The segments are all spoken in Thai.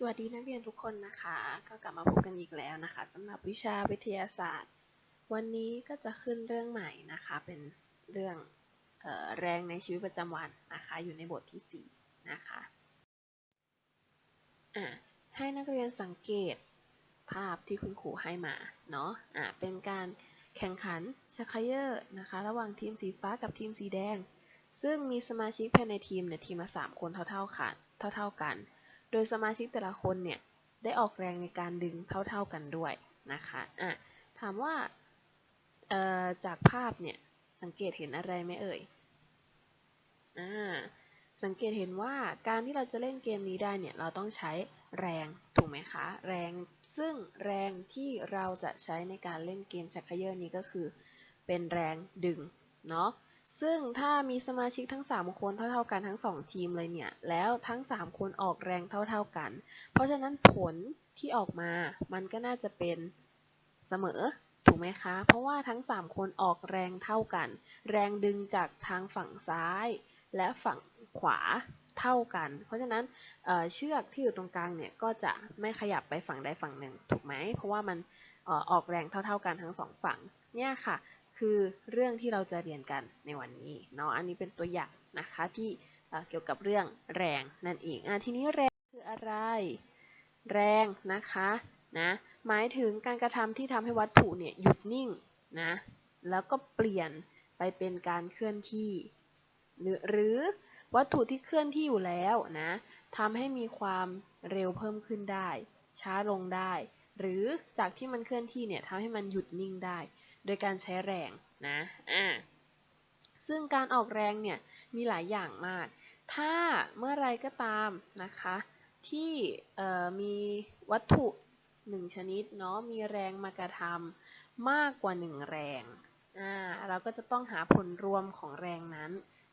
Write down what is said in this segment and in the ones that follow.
สวัสดีนักเรียนทุกคนนะคะ ก็กลับมาพบกันอีกแล้วนะคะสำหรับวิชาวิทยาศาสตร์ วันนี้ก็จะขึ้นเรื่องใหม่นะคะ เป็นเรื่องออแรงในชีวิตประจำวันนะคะ อยู่ในบทที่ 4 นะคะอะให้นักเรียนสังเกตภาพที่คุณครูให้มาเนาะอะเป็นการแข่งขันชักเยอร์นะคะ ระหว่างทีมสีฟ้ากับทีมสีแดง ซึ่งมีสมาชิกภายในทีมเนี่ยทีมละ3คนเท่าๆกันเท่าๆกัน โดยสมาชิกแต่ละคนเนี่ยได้ออกแรงในการดึงเท่าๆกันด้วยนะคะอะถามว่าจากภาพเนี่ยสังเกตเห็นอะไรไหมเอ่ยอ่าสังเกตเห็นว่าการที่เราจะเล่นเกมนี้ได้เนี่ยเราต้องใช้แรงถูกไหมคะ แรงซึ่งแรงที่เราจะใช้ในการเล่นเกมชักเขย่อนี้ก็คือ เป็นแรงดึงเนาะ ซึ่งถ้ามีสมาชิกทั้ง 3 คนเท่าๆกันทั้ง 2 ทีมเลยเนี่ย แล้วทั้ง 3 คนออกแรงเท่าๆกัน เพราะฉะนั้นผลที่ออกมามันก็น่าจะเป็นเสมอถูกไหมคะ เพราะว่าทั้ง 3 คนออกแรงเท่ากัน แรงดึงจากทางฝั่งซ้าย และฝั่งขวาเท่ากัน เพราะฉะนั้นเเชือกที่อยู่ตรงกลางเนี่ยก็จะไม่ขยับไปฝั่งใดฝั่งหนึ่งถูกไหม เพราะว่ามันออกแรงเท่าๆกันทั้งสองฝั่ง เนี่ยค่ะ คือเรื่องที่เราจะเรียนกันในวันนี้เนาะอันนี้เป็นตัวอย่างนะคะที่เกี่ยวกับเรื่องแรงนั่นเองอทีนี้แรงคืออะไร แรงนะคะนะหมายถึงการกระทำที่ทำให้วัตถุเนี่ยหยุดนิ่งนะแล้วก็เปลี่ยนไปเป็นการเคลื่อนที่ หรือวัตถุที่เคลื่อนที่อยู่แล้วนะทำให้มีความเร็วเพิ่มขึ้นได้ ช้าลงได้ หรือจากที่มันเคลื่อนที่เนี่ยทำให้มันหยุดนิ่งได้ โดยการใช้แรงนะอ่าซึ่งการออกแรงเนี่ยมีหลายอย่างมาก ถ้าเมื่อไรก็ตามนะคะที่มีวัตถุหนึ่งชนิดเนาะมีแรงมากระทำมากกว่าหนึ่งแรงอ่าเราก็จะต้องหาผลรวมของแรงนั้น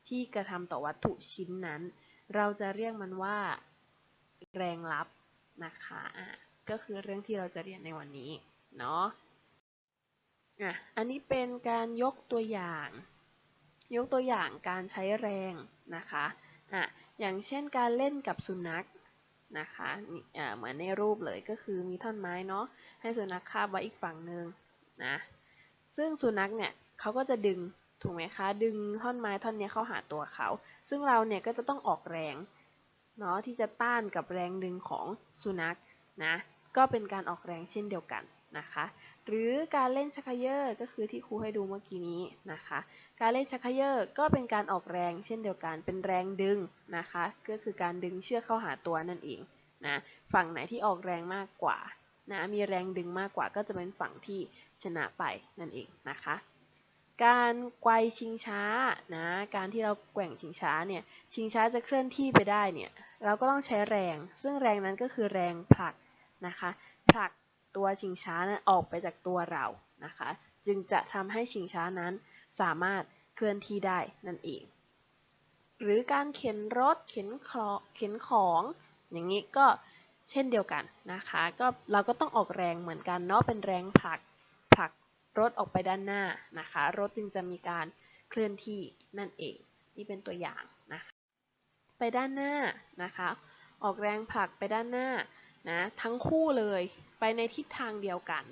ที่กระทำต่อวัตถุชิ้นนั้น เราจะเรียกมันว่าแรงลับนะคะอ่าก็คือเรื่องที่เราจะเรียนในวันนี้เนาะ อะ อันนี้เป็นการยกตัวอย่าง ยกตัวอย่างการใช้แรงนะคะ อะ อย่างเช่นการเล่นกับสุนัขนะคะอ่เหมือนในรูปเลยก็คือมีท่อนไม้เนาะให้สุนัขคาบไว้อีกฝั่งหนึ่งนะ ซึ่งสุนัขเนี่ยเขาก็จะดึงถูกไหมคะ ดึงท่อนไม้ท่อนนี้เข้าหาตัวเขา ซึ่งเราเนี่ยก็จะต้องออกแรงเนาะที่จะต้านกับแรงดึงของสุนัขนะ ก็เป็นการออกแรงเช่นเดียวกันนะคะ หรือการเล่นชักเยอร์ก็คือที่ครูให้ดูเมื่อกี้นี้นะคะ การเล่นชักเยอร์ก็เป็นการออกแรงเช่นเดียวกันเป็นแรงดึงนะคะ ก็คือการดึงเชือกเข้าหาตัวนั่นเองนะฝั่งไหนที่ออกแรงมากกว่านะมีแรงดึงมากกว่าก็จะเป็นฝั่งที่ชนะไปนั่นเองนะคะ การไกวชิงช้านะการที่เราแกว่งชิงช้าเนี่ยชิงช้าจะเคลื่อนที่ไปได้เนี่ยเราก็ต้องใช้แรง ซึ่งแรงนั้นก็คือแรงผลักนะคะผลัก ตัวชิงช้านั้นออกไปจากตัวเรานะคะ จึงจะทำให้ชิงช้านั้นสามารถเคลื่อนที่ได้นั่นเอง หรือการเข็นรถเข็นคอเข็นของ อย่างนี้ก็เช่นเดียวกันนะคะ ก็เราก็ต้องออกแรงเหมือนกันเนาะเป็นแรงผลักผลักรถออกไปด้านหน้านะคะ รถจึงจะมีการเคลื่อนที่นั่นเองนี่เป็นตัวอย่างนะคะ ไปด้านหน้านะคะ ออกแรงผลักไปด้านหน้า นะทั้งคู่เลยไปในทิศทางเดียวกัน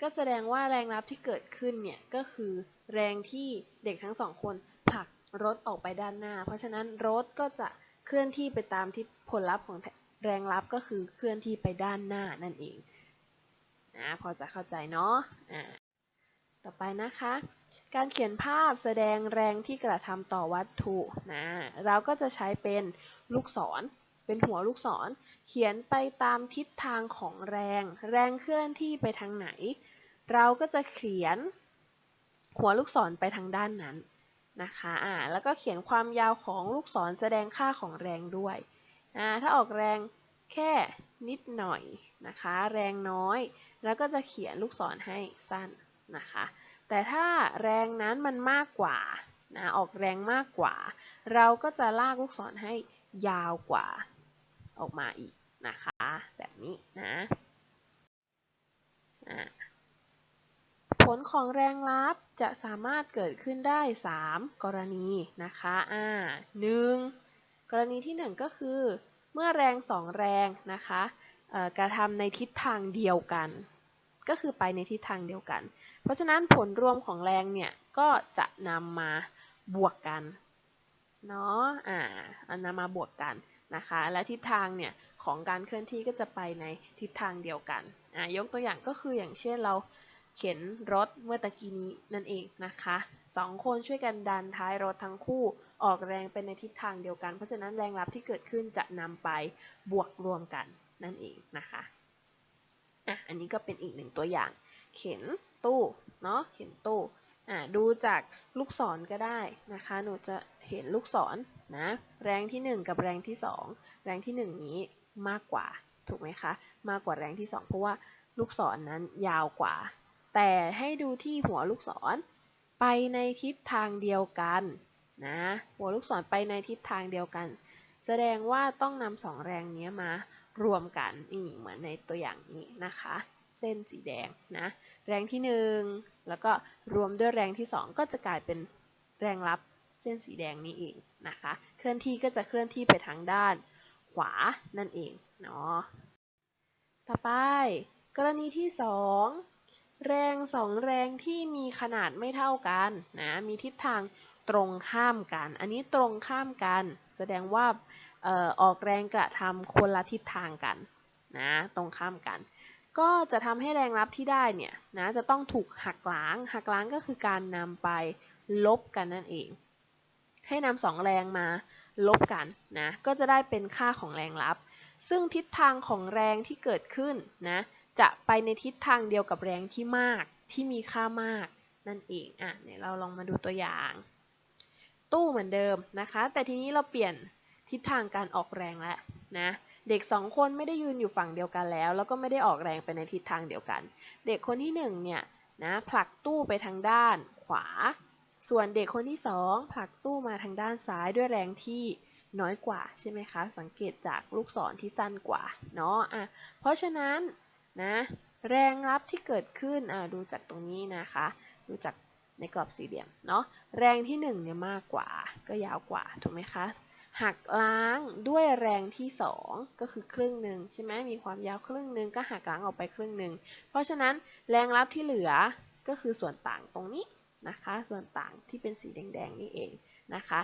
ก็แสดงว่าแรงรับที่เกิดขึ้นเนี่ยก็คือแรงที่เด็กทั้งสองคนผลักรถออกไปด้านหน้า เพราะฉะนั้นรถก็จะเคลื่อนที่ไปตามที่ผลลัพธ์ของแรงรับก็คือเคลื่อนที่ไปด้านหน้านั่นเองนะพอจะเข้าใจเนาะะต่อไปนะคะ การเขียนภาพแสดงแรงที่กระทำต่อวัตถุนะเราก็จะใช้เป็นลูกศร เป็นหัวลูกศร เขียนไปตามทิศทางของแรง แรงเคลื่อนที่ไปทางไหน เราก็จะเขียนหัวลูกศรไปทางด้านนั้นนะคะอ่าแล้วก็เขียนความยาวของลูกศรแสดงค่าของแรงด้วยอ่าถ้าออกแรงแค่นิดหน่อยนะคะ แรงน้อย แล้วก็จะเขียนลูกศรให้สั้นนะคะ แต่ถ้าแรงนั้นมันมากกว่านะออกแรงมากกว่า เราก็จะลากลูกศรให้ยาวกว่า ออกมาอีกนะคะ แบบนี้นะผลของแรงลับจะสามารถเกิดขึ้นได้ 3 กรณีนะคะอ่าหนึ่งกรณีที่ 1 ก็คือ เมื่อแรง 2 แรงนะคะกระทำในทิศทางเดียวกัน ก็คือไปในทิศทางเดียวกัน เพราะฉะนั้นผลรวมของแรงเนี่ยก็จะนำมาบวกกันเนาะอ่านำมาบวกกัน นะคะ และทิศทางเนี่ยของการเคลื่อนที่ก็จะไปในทิศทางเดียวกันอ่ายกตัวอย่างก็คืออย่างเช่นเราเข็นรถเมื่อตะกี้นี้นั่นเองนะคะสองคนช่วยกันดันท้ายรถทั้งคู่ออกแรงไปในทิศทางเดียวกัน เพราะฉะนั้นแรงรับที่เกิดขึ้นจะนำไปบวกรวมกันนั่นเองนะคะอะอันนี้ก็เป็นอีกหนึ่งตัวอย่าง เข็นตู้เนาะเข็นตู้ อะดูจากลูกศรก็ได้นะคะ หนูจะเห็นลูกศรนะ แรงที่ 1 กับแรงที่ 2 แรงที่ 1 นี้มากกว่า ถูกไหมคะ มากกว่าแรงที่ 2 เพราะว่าลูกศรนนั้นยาวกว่า แต่ให้ดูที่หัวลูกศรไปในทิศทางเดียวกันนะ หัวลูกศรไปในทิศทางเดียวกัน แสดงว่าต้องนำสองแรงนี้มารวมกันนี่เหมือนในตัวอย่างนี้นะคะ เส้นสีแดงนะแรงที่ 1 แล้วก็รวมด้วยแรงที่ 2 ก็จะกลายเป็นแรงรับเส้นสีแดงนี้เองนะคะเคลื่อนที่ก็จะเคลื่อนที่ไปทางด้านขวานั่นเองเนาะต่อไป กรณีที่ 2 แรงสองแรงที่มีขนาดไม่เท่ากันนะมีทิศทางตรงข้ามกัน อันนี้ตรงข้ามกัน แสดงว่าออออกแรงกระทำคนละทิศทางกันนะตรงข้ามกัน ก็จะทำให้แรงรับที่ได้เนี่ยนะจะต้องถูกหักล้าง หักล้างก็คือการนำไปลบกันนั่นเอง ให้นำสองแรงมาลบกันนะก็จะได้เป็นค่าของแรงรับ ซึ่งทิศทางของแรงที่เกิดขึ้นนะจะไปในทิศทางเดียวกับแรงที่มากที่มีค่ามากนั่นเองอะเนี่ยเราลองมาดูตัวอย่าง ตู้เหมือนเดิมนะคะ แต่ทีนี้เราเปลี่ยนทิศทางการออกแรงแล้วนะ เด็กสองคนไม่ได้ยืนอยู่ฝั่งเดียวกันแล้ว แล้วก็ไม่ได้ออกแรงไปในทิศทางเดียวกัน เด็กคนที่หนึ่งเนี่ยนะผลักตู้ไปทางด้านขวา ส่วนเด็กคนที่สองผลักตู้มาทางด้านซ้ายด้วยแรงที่น้อยกว่าใช่ไหมคะ สังเกตจากลูกศรที่สั้นกว่าเนาะอะเพราะฉะนั้นนะแรงรับที่เกิดขึ้นอะดูจากตรงนี้นะคะ ดูจากในกรอบสี่เหลี่ยมเนาะแรงที่1เนี่ยมากกว่าก็ยาวกว่าถูกไหมคะ หักล้างด้วยแรงที่ 2 ก็คือครึ่งหนึ่งใช่ไหมมีความยาวครึ่งหนึ่งก็หักล้างออกไปครึ่งหนึ่งเพราะฉะนั้นแรงรับที่เหลือก็คือส่วนต่างตรงนี้นะคะ ส่วนต่างที่เป็นสีแดงๆนี่เองนะคะ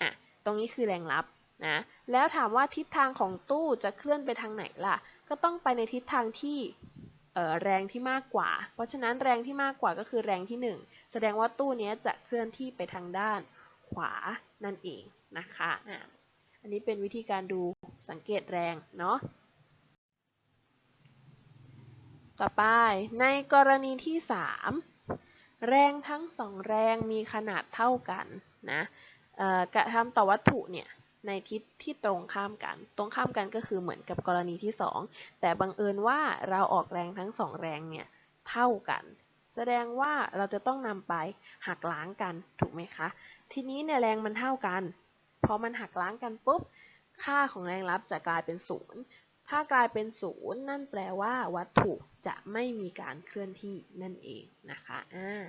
อะตรงนี้คือแรงรับนะแล้วถามว่าทิศทางของตู้จะเคลื่อนไปทางไหนล่ะ ก็ต้องไปในทิศทางที่แรงที่มากกว่า เพราะฉะนั้นแรงที่มากกว่าก็คือแรงที่ 1 แสดงว่าตู้นี้จะเคลื่อนที่ไปทางด้านขวานั่นเองนะคะ อันนี้เป็นวิธีการดูสังเกตแรงเนาะ ต่อไปในกรณีที่ 3 แรงทั้งสองแรงมีขนาดเท่ากันนะกระทำต่อวัตถุเนี่ยในทิศที่ตรงข้ามกัน ตรงข้ามกันก็คือเหมือนกับกรณีที่ 2 แต่บังเอิญว่าเราออกแรงทั้งสองแรงเนี่ยเท่ากัน แสดงว่าเราจะต้องนำไปหักล้างกันถูกไหมคะ ทีนี้เนี่ยแรงมันเท่ากัน พอมันหักล้างกันปุ๊บ ค่าของแรงรับจะกลายเป็นศูนย์ถ้ากลายเป็นศูนย์นั่นแปลว่าวัตถุจะไม่มีการเคลื่อนที่นั่นเองนะคะอ่า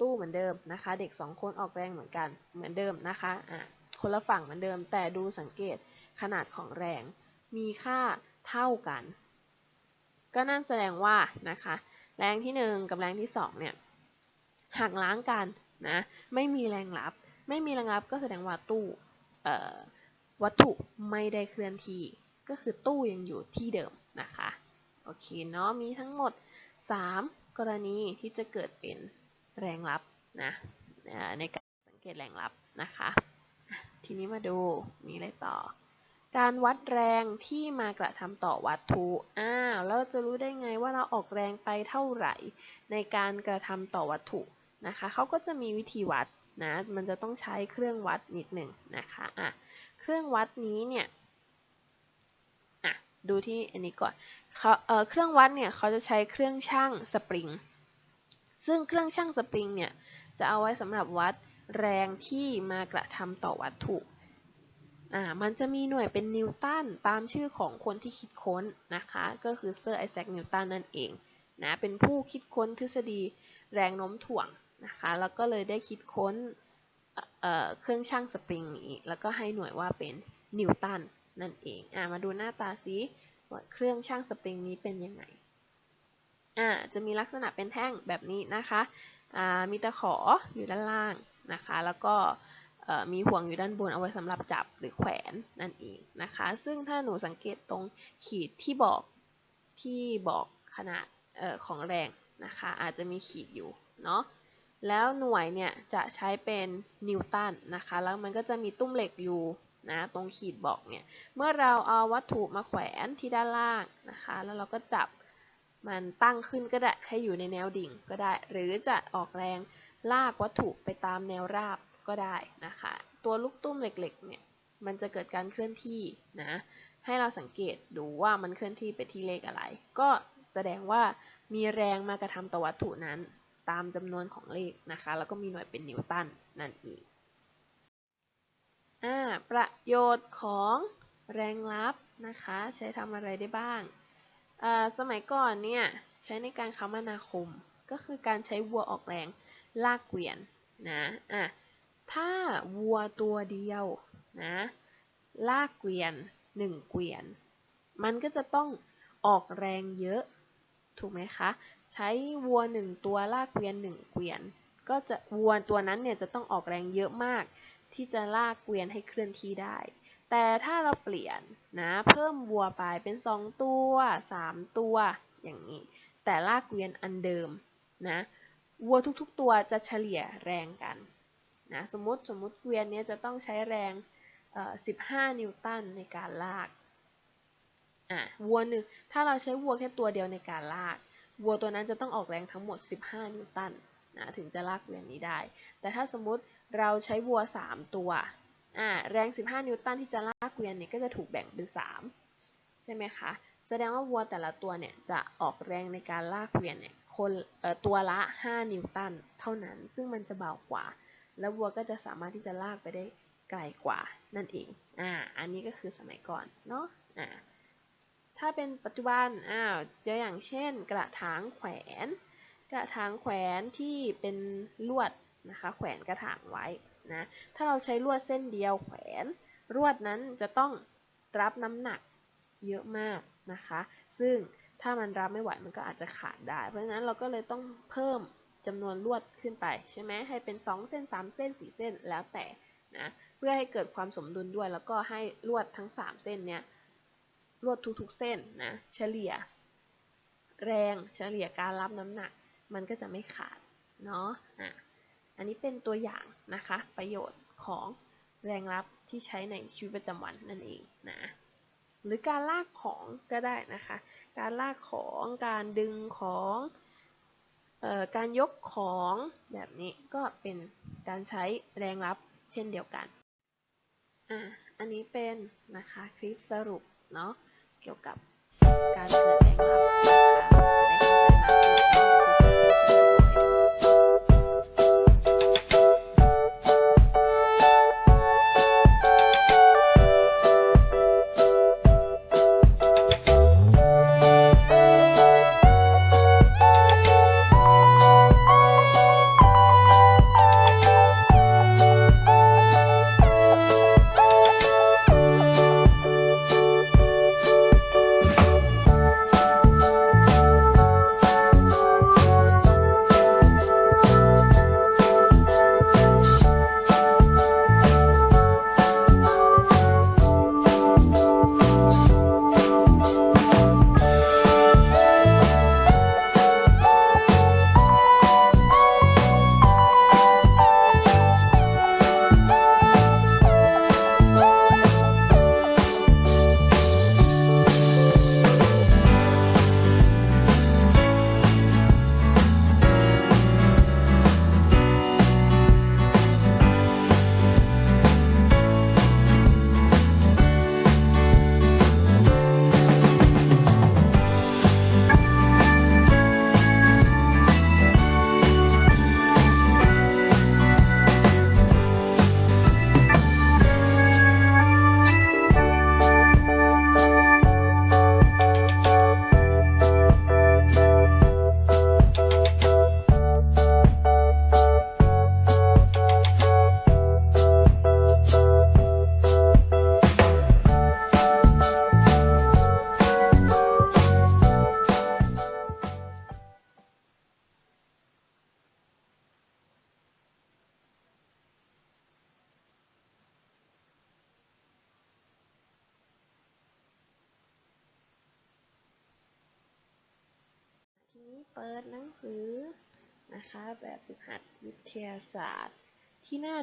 ตู้เหมือนเดิมนะคะ เด็ก 2 คนออกแรงเหมือนกันเหมือนเดิมนะคะอ่าคนละฝั่งเหมือนเดิม แต่ดูสังเกตขนาดของแรง มีค่าเท่ากัน ก็นั่นแสดงว่านะคะ แรงที่ 1 กับแรงที่ 2 เนี่ยหักล้างกันนะไม่มีแรงรับ ไม่มีแรงรับก็แสดงว่าตู้วัตถุไม่ได้เคลื่อนที่ ก็คือตู้ยังอยู่ที่เดิมนะคะ โอเคเนาะ มีทั้งหมด 3 กรณีที่จะเกิดเป็นแรงรับนะในการสังเกตแรงรับนะคะ ทีนี้มาดูมีอะไรต่อ การวัดแรงที่มากระทำต่อวัตถุ อ้าว แล้วเราจะรู้ได้ไงว่าเราออกแรงไปเท่าไหร่ ในการกระทำต่อวัตถุนะคะเขาก็จะมีวิธีวัด นะมันจะต้องใช้เครื่องวัดนิดหนึ่งนะคะอะเครื่องวัดนี้เนี่ยอะดูที่อันนี้ก่อนเขาเอ่อเครื่องวัดเนี่ยเขาจะใช้เครื่องช่างสปริง ซึ่งเครื่องช่างสปริงเนี่ยจะเอาไว้สำหรับวัดแรงที่มากระทำต่อวัตถุอ่ามันจะมีหน่วยเป็นนิวตันตามชื่อของคนที่คิดค้นนะคะ ก็คือเซอร์ไอแซคนิวตันนั่นเองนะเป็นผู้คิดค้นทฤษฎีแรงโน้มถ่วง นะคะแล้วก็เลยได้คิดค้นเเครื่องช่างสปริงนี้แล้วก็ให้หน่วยว่าเป็นนิวตันนั่นเองอ่ามาดูหน้าตาซิว่าเครื่องช่างสปริงนี้เป็นยังไงอ่าจะมีลักษณะเป็นแท่งแบบนี้นะคะอ่ามีตะขออยู่ด้านล่างนะคะ แล้วก็มีห่วงอยู่ด้านบนเอาไว้สำหรับจับหรือแขวนนั่นเองนะคะ ซึ่งถ้าหนูสังเกตตรงขีดที่บอกที่บอกขนาดออของแรงนะคะ อาจจะมีขีดอยู่เนาะ แล้วหน่วยเนี่ยจะใช้เป็นนิวตันนะคะ แล้วมันก็จะมีตุ้มเหล็กอยู่นะตรงขีดบอกเนี่ย เมื่อเราเอาวัตถุมาแขวนที่ด้านล่างนะคะ แล้วเราก็จับมันตั้งขึ้นก็ได้ให้อยู่ในแนวดิ่งก็ได้ หรือจะออกแรงลากวัตถุไปตามแนวราบก็ได้นะคะ ตัวลูกตุ้มเหล็กๆเนี่ยมันจะเกิดการเคลื่อนที่นะ ให้เราสังเกตดูว่ามันเคลื่อนที่ไปที่เลขอะไร ก็แสดงว่ามีแรงมากระทำต่อวัตถุนั้น ตามจำนวนของเลขนะคะ แล้วก็มีหน่วยเป็นนิวตันนั่นเองอ่าประโยชน์ของแรงลับนะคะ ใช้ทำอะไรได้บ้างอ่าสมัยก่อนเนี่ย ใช้ในการคมนาคม ก็คือการใช้วัวออกแรงลากเกวียนนะอะถ้าวัวตัวเดียวนะลากเกวียนหนึ่งเกวียน มันก็จะต้องออกแรงเยอะ ถูกไหมคะ ใช้วัวหนึ่งตัวลากเกวียนหนึ่งเกวียน ก็จะวัวตัวนั้นเนี่ยจะต้องออกแรงเยอะมาก ที่จะลากเกวียนให้เคลื่อนที่ได้ แต่ถ้าเราเปลี่ยนนะเพิ่มวัวไปเป็น 2 ตัว 3 ตัว อย่างนี้ แต่ลากเกวียนอันเดิมนะวัวทุกๆ ตัวจะเฉลี่ยแรงกันนะสมมติสมมติเกวียนนี้จะต้องใช้แรง 15 นิวตันในการลากอะวัวหนึ่งถ้าเราใช้วัวแค่ตัวเดียวในการลาก วัวตัวนั้นจะต้องออกแรงทั้งหมด 15 นิวตันนะถึงจะลากเกวียนนี้ได้ แต่ถ้าสมมุติเราใช้วัว 3 ตัวอ่าแรง 15 นิวตันที่จะลากเกวียนเนี่ยก็จะถูกแบ่งเป็น 3 ใช่ไหมคะ แสดงว่าวัวแต่ละตัวเนี่ยจะออกแรงในการลากเกวียนเนี่ยคนเอ่อตัวละ 5 นิวตันเท่านั้น ซึ่งมันจะเบากว่า แล้ววัวก็จะสามารถที่จะลากไปได้ไกลกว่านั่นเอง อ่า อันนี้ก็คือสมัยก่อนเนาะ อ่า ถ้าเป็นปัจจุบันอ้าวตัวอย่างเช่น กระถางแขวน กระถางแขวนที่เป็นลวดนะคะ แขวนกระถางไว้นะ ถ้าเราใช้ลวดเส้นเดียวแขวน ลวดนั้นจะต้องรับน้ำหนักเยอะมากนะคะ ซึ่งถ้ามันรับไม่ไหวมันก็อาจจะขาดได้ เพราะฉะนั้นเราก็เลยต้องเพิ่มจำนวนลวดขึ้นไปใช่ไหมให้เป็น 2 เส้น 3 เส้น 4 เส้นแล้วแต่นะ เพื่อให้เกิดความสมดุลด้วยแล้วก็ให้ลวดทั้ง 3 เส้นเนี้ย ลวดทุกๆเส้นนะเฉลี่ย แรงเฉลี่ยการรับน้ำหนัก มันก็จะไม่ขาดเนาะอะอันนี้เป็นตัวอย่างนะคะ ประโยชน์ของแรงรับที่ใช้ในชีวิตประจำวันนั่นเองนะหรือการลากของก็ได้นะคะ การลากของการดึงของออการยกของแบบนี้ก็เป็นการใช้แรงรับเช่นเดียวกันอะอันนี้เป็นนะคะคลิปสรุปเนาะ เกี่ยวกับการเกิดแรงรับ นี้เปิดหนังสือนะคะ แบบฝึกหัดวิทยาศาสตร์ที่หน้า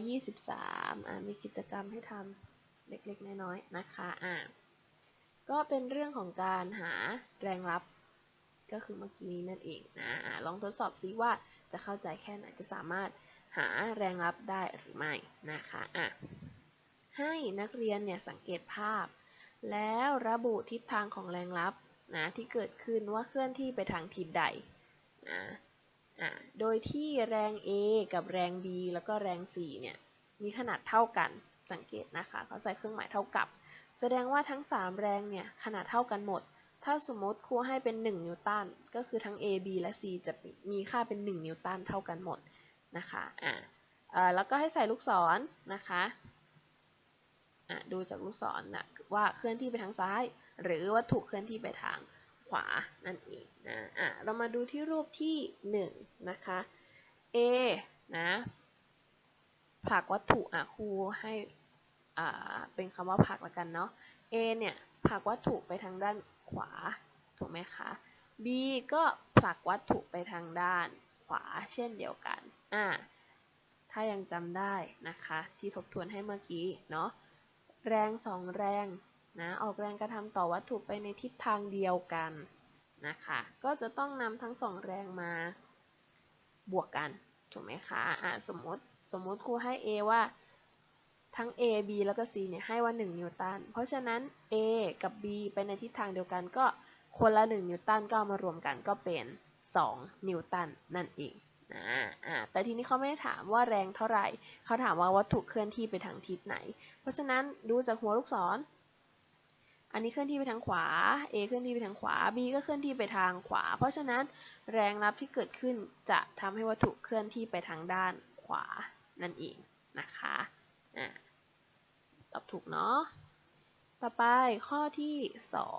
123 อ่ามีกิจกรรมให้ทำเล็กๆ น้อยๆ นะคะอ่าก็เป็นเรื่องของการหาแรงรับ ก็คือเมื่อกี้นี้นั่นเองนะอ่าลองทดสอบซิว่าจะเข้าใจแค่ไหนจะสามารถหาแรงรับได้หรือไม่นะคะอะให้นักเรียนเนี่ยสังเกตภาพ แล้วระบุทิศทางของแรงรับ นะที่เกิดขึ้นว่าเคลื่อนที่ไปทางทิศใดนะอะโดยที่แรง A กับแรง B แล้วก็แรง C เนี่ยมีขนาดเท่ากันสังเกตนะคะเขาใส่เครื่องหมายเท่ากับ แสดงว่าทั้ง 3 แรงเนี่ยขนาดเท่ากันหมด ถ้าสมมติครูให้เป็น 1 นิวตันก็คือทั้ง A B และ C จะมีค่าเป็น 1 นิวตันเท่ากันหมดนะคะอ่าแล้วก็ให้ใส่ลูกศรนะคะอะดูจากลูกศรนะว่าเคลื่อนที่ไปทางซ้าย หรือวัตถุเคลื่อนที่ไปทางขวานั่นเองนะอะเรามาดูที่รูปที่1นะคะ A นะผลักวัตถุอะครูให้อ่าเป็นคำว่าผลักละกันเนาะ A เนี่ยผลักวัตถุไปทางด้านขวาถูกไหมคะ B ก็ผลักวัตถุไปทางด้านขวาเช่นเดียวกันอ่าถ้ายังจำได้นะคะที่ทบทวนให้เมื่อกี้เนาะแรงสองแรง นะออกแรงกระทำต่อวัตถุไปในทิศทางเดียวกันนะคะก็จะต้องนำทั้งสองแรงมาบวกกันถูกไหมคะอะสมมติสมมติครูให้ A ว่าทั้ง A B แล้วก็ C เนี่ยให้ว่า 1 นิวตัน เพราะฉะนั้น A กับ B ไปในทิศทางเดียวกันก็คนละ 1 นิวตันก็เอามารวมกันก็เป็น 2 นิวตันนั่นเองนะอ่าแต่ทีนี้เขาไม่ได้ถามว่าแรงเท่าไหร่ เขาถามว่าวัตถุเคลื่อนที่ไปทางทิศไหน เพราะฉะนั้นดูจากหัวลูกศร อันนี้เคลื่อนที่ไปทางขวา A เคลื่อนที่ไปทางขวา B ก็เคลื่อนที่ไปทางขวา เพราะฉะนั้นแรงรับที่เกิดขึ้นจะทำให้วัตถุเคลื่อนที่ไปทางด้านขวานั่นเองนะคะอ่าตอบถูกเนาะ ต่อไปข้อที่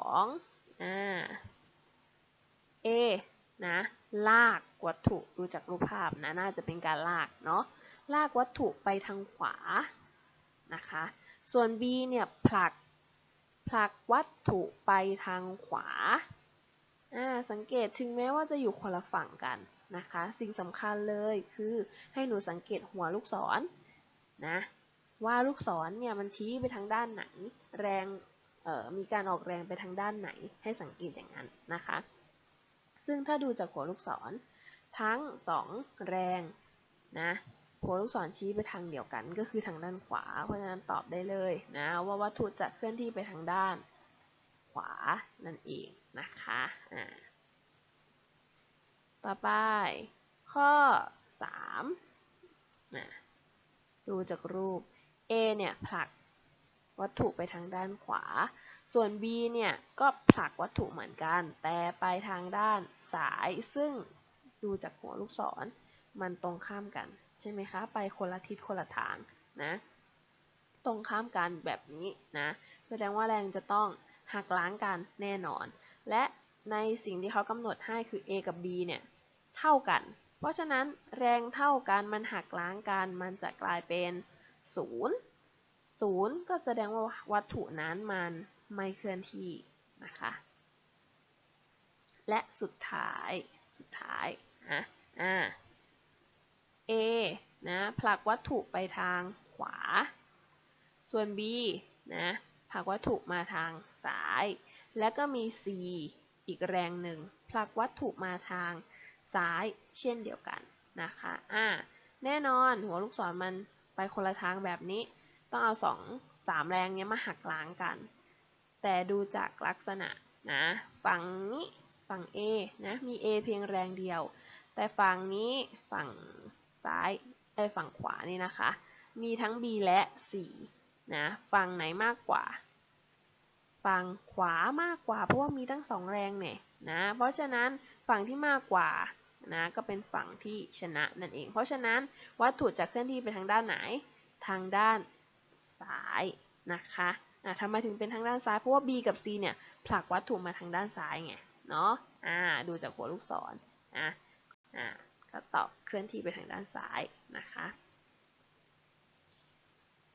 2อ่า A นะลากวัตถุดูจากรูปภาพนะน่าจะเป็นการลากเนาะลากวัตถุไปทางขวานะคะ ส่วน B เนี่ยผลัก ผลักวัตถุไปทางขวาอ่าสังเกตถึงแม้ว่าจะอยู่คนละฝั่งกันนะคะ สิ่งสำคัญเลยคือให้หนูสังเกตหัวลูกศรนะว่าลูกศรเนี่ยมันชี้ไปทางด้านไหน แรงมีการออกแรงไปทางด้านไหน ให้สังเกตอย่างนั้นนะคะ ซึ่งถ้าดูจากหัวลูกศร ทั้ง 2 แรงนะ หัวลูกศรชี้ไปทางเดียวกันก็คือทางด้านขวา เพราะฉะนั้นตอบได้เลยนะว่าวัตถุจะเคลื่อนที่ไปทางด้าน ขวานั่นเองนะคะอ่าต่อไป ข้อ3นะดูจากรูป A เนี่ยผลักวัตถุไปทางด้านขวา ส่วน B เนี่ยก็ผลักวัตถุเหมือนกัน แต่ไปทางด้านซ้าย ซึ่งดูจากหัวลูกศรมันตรงข้ามกัน ใช่ไหมคะ ไปคนละทิศคนละทางนะ ตรงข้ามกันแบบนี้นะ แสดงว่าแรงจะต้องหักล้างกันแน่นอน และในสิ่งที่เขากำหนดให้คือ A กับ B เนี่ยเท่ากัน เพราะฉะนั้นแรงเท่ากันมันหักล้างกันมันจะกลายเป็น 0 0 ก็แสดงว่าวัตถุนั้นมันไม่เคลื่อนที่นะคะ และสุดท้ายสุดท้ายนะอ่า A นะผลักวัตถุไปทางขวา ส่วน B นะผลักวัตถุมาทางซ้าย แล้วก็มี C อีกแรงหนึ่งผลักวัตถุมาทางซ้ายเช่นเดียวกันนะคะอ่าแน่นอนหัวลูกศรมันไปคนละทางแบบนี้ ต้องเอาสองสามแรงเนี้ยมาหักล้างกัน แต่ดูจากลักษณะนะฝั่งนี้ฝั่ง A นะมี A เพียงแรงเดียว แต่ฝั่งนี้ฝั่ง ซ้ายไอฝั่งขวานี่นะคะ มีทั้ง B และ C นะฝั่งไหนมากกว่า ฝั่งขวามากกว่า เพราะว่ามีทั้งสองแรงเนี่ยนะเพราะฉะนั้นฝั่งที่มากกว่านะก็เป็นฝั่งที่ชนะนั่นเอง เพราะฉะนั้นวัตถุจะเคลื่อนที่ไปทางด้านไหน ทางด้านซ้ายนะคะอะทำไมถึงเป็นทางด้านซ้าย เพราะว่า B กับ C เนี่ยผลักวัตถุมาทางด้านซ้ายไง เนาะอ่า ดูจากหัวลูกศร อะ อ่า ก็ตอบเคลื่อนที่ไปทางด้านซ้ายนะคะ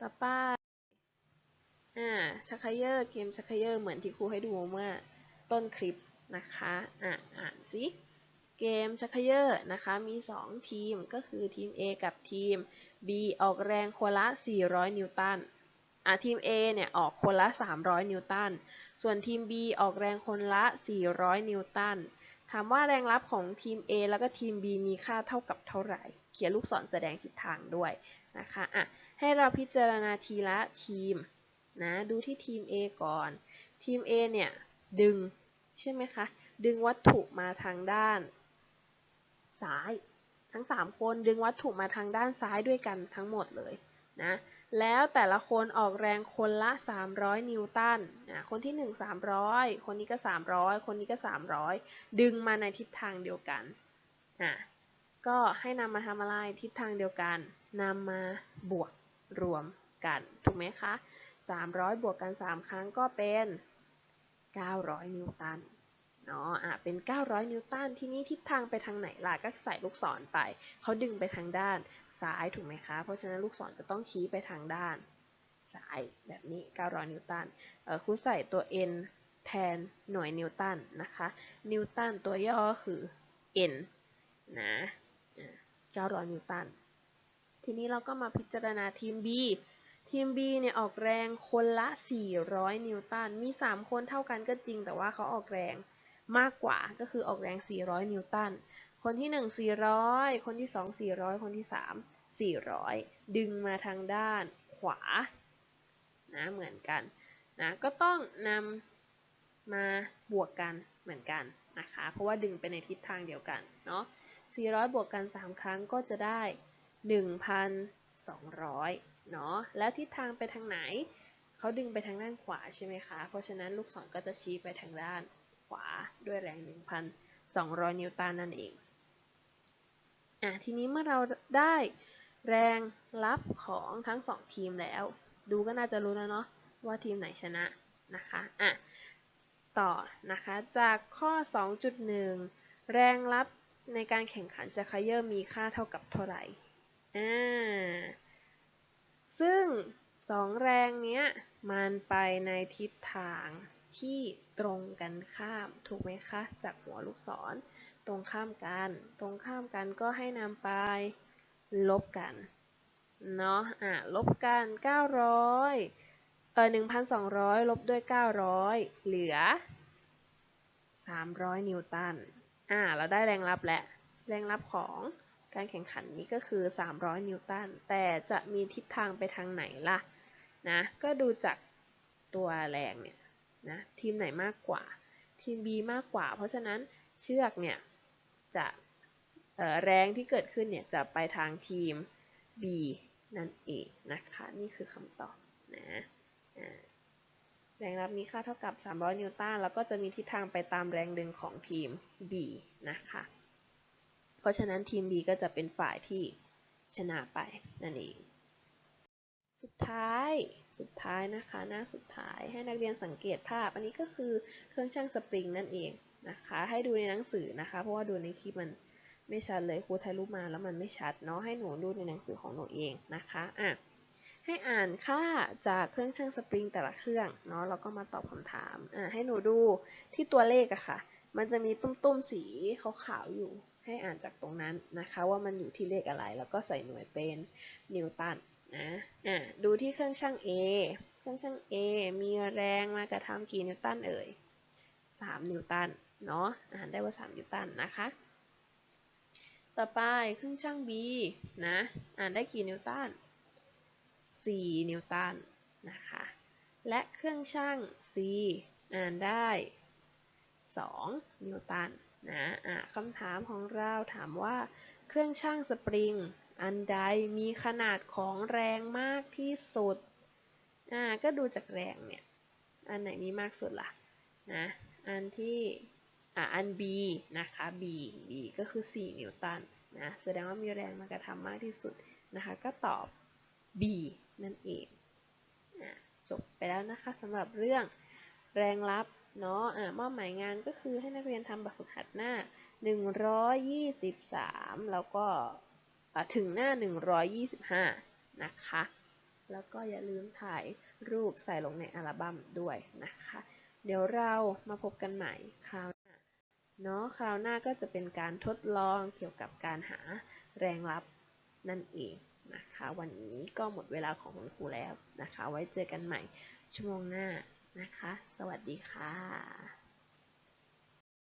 ต่อไปอ่าชักเขยอร์เกมชักเขยอร์เหมือนที่ครูให้ดูเมื่อต้นคลิปนะคะอ่าอ่านสิเกมชักเยอร์นะคะ มี 2 ทีมก็คือทีม A กับทีม B ออกแรงคนละ 400 นิวตันอะทีม A เนี่ย ออกคนละ 300 นิวตัน ส่วนทีม B ออกแรงคนละ 400 นิวตัน ถามว่าแรงรับของทีม A แล้วก็ทีม B มีค่าเท่ากับเท่าไหร่ เขียนลูกศรแสดงทิศทางด้วยนะคะอะให้เราพิจารณาทีละทีมนะดูที่ทีม A ก่อน ทีม A เนี่ยดึงใช่ไหมคะดึงวัตถุมาทางด้านซ้าย ทั้ง 3 คนดึงวัตถุมาทางด้านซ้ายด้วยกันทั้งหมดเลยนะแล้วแต่ละคนออกแรงคนละ 300 นิวตันนะคนที่ 1 300 คนนี้ก็ 300 คนนี้ก็ 300 ดึงมาในทิศทางเดียวกันอะก็ให้นำมาทำอะไรทิศทางเดียวกันนำมาบวกรวมกัน ถูกไหมคะ 300 บวกกัน 3 ครั้งก็เป็น 900 นิวตันเนาะอะเป็น 900 นิวตัน ทีนี้ทิศทางไปทางไหนล่ะ ก็ใส่ลูกศรไป เขาดึงไปทางด้าน ซ้ายถูกไหมคะ เพราะฉะนั้นลูกศรจะต้องชี้ไปทางด้านซ้ายแบบนี้ 900 นิวตันครูใส่ตัว n แทนหน่วยนิวตันนะคะ นิวตันตัวย่อคือ n นะ 900 นิวตัน ทีนี้เราก็มาพิจารณาทีม B ทีม B เนี่ยออกแรงคนละ 400 นิวตัน มี 3 คนเท่ากันก็จริง แต่ว่าเขาออกแรงมากกว่า ก็คือออกแรง 400 นิวตัน คนที่ 1 400 คนที่ 2 400 คนที่ 3 400 ดึงมาทางด้านขวานะเหมือนกันนะก็ต้องนำมาบวกกันเหมือนกันนะคะเพราะว่าดึงไปในทิศทางเดียวกันเนาะ400 บวกกัน 3 ครั้งก็จะได้ 1,200เนาะแล้วทิศทางไปทางไหนเขาดึงไปทางด้านขวาใช่ไหมคะ เพราะฉะนั้นลูกศรก็จะชี้ไปทางด้านขวาด้วยแรง 1,200 นิวตันนั่นเอง อะทีนี้เมื่อเราได้แรงรับของทั้ง 2 ทีมแล้ว ดูก็น่าจะรู้แล้วเนาะว่าทีมไหนชนะนะคะอะต่อนะคะจากข้อ 2.1 แรงรับในการแข่งขันจะคเยอร์มีค่าเท่ากับเท่าไหร่อ่าซึ่งสองแรงเนี้ยมันไปในทิศทางที่ตรงกันข้ามถูกไหมคะ จากหัวลูกศร ตรงข้ามกัน ตรงข้ามกันก็ให้นำไป ลบกัน เนาะ อะ ลบกัน 900 เออ1,200 ลบด้วย 900 เหลือ 300 นิวตัน อ่า เราได้แรงรับและ แรงรับของการแข่งขันนี้ก็คือ 300 นิวตัน แต่จะมีทิศทางไปทางไหนล่ะ นะ ก็ดูจากตัวแรงเนี่ย นะ ทีมไหนมากกว่า ทีม B มากกว่า เพราะฉะนั้นเชือกเนี่ย จะแรงที่เกิดขึ้นเนี่ยจะไปทางทีม B นั่นเองนะคะ นี่คือคำตอบนะแรงรับมีค่าเท่ากับ 300 นิวตันแล้วก็จะมีทิศทางไปตามแรงดึงของทีม B นะคะ เพราะฉะนั้นทีม B ก็จะเป็นฝ่ายที่ชนะไปนั่นเอง สุดท้าย สุดท้ายนะคะ หน้าสุดท้ายให้นักเรียนสังเกตภาพ อันนี้ก็คือเครื่องช่างสปริงนั่นเอง นะคะ ให้ดูในหนังสือนะคะ เพราะว่าดูในคลิปมันไม่ชัดเลยครูถ่ายรูปมาแล้วมันไม่ชัดเนาะให้หนูดูในหนังสือของหนูเองนะคะอะให้อ่านค่าจากเครื่องช่างสปริงแต่ละเครื่องเนาะแล้วก็มาตอบคำถามอะให้หนูดูที่ตัวเลขอะค่ะ มันจะมีตุ้มๆสีขาวๆอยู่ ให้อ่านจากตรงนั้นนะคะ ว่ามันอยู่ที่เลขอะไร แล้วก็ใส่หน่วยเป็นนิวตันนะอ่าดูที่เครื่องช่าง A เครื่องช่าง A มีแรงมากระทำกี่นิวตันเอ่ย3 นิวตัน เนาะอ่านได้ว่า 3 นิวตันนะคะ ต่อไปเครื่องช่าง B นะอ่านได้กี่นิวตัน 4 นิวตันนะคะ และเครื่องช่าง C อ่านได้ 2 นิวตันนะะคำถามของเราถามว่าเครื่องช่างสปริง อันใดมีขนาดของแรงมากที่สุดอ่าก็ดูจากแรงเนี่ย อันไหนมีมากสุดละ่ะนะ อันที่ อ่าอัน B นะคะ B B ก็คือ 4 นิวตันนะแสดงว่ามีแรงมากระทำมากที่สุดนะคะ ก็ตอบ B นั่นเองนะจบไปแล้วนะคะสำหรับเรื่องแรงรับเนาะอ่ามอบหมายงานก็คือให้นักเรียนทำแบบฝึกหัดหน้า 123 แล้วก็ถึงหน้า 125 นะคะ แล้วก็อย่าลืมถ่ายรูปใส่ลงในอัลบั้มด้วยนะคะ เดี๋ยวเรามาพบกันใหม่คราว เนาะคราวหน้าก็จะเป็นการทดลองเกี่ยวกับการหาแรงรับนั่นเองนะคะ วันนี้ก็หมดเวลาของคุณครูแล้วนะคะ ไว้เจอกันใหม่ชั่วโมงหน้านะคะ สวัสดีค่ะ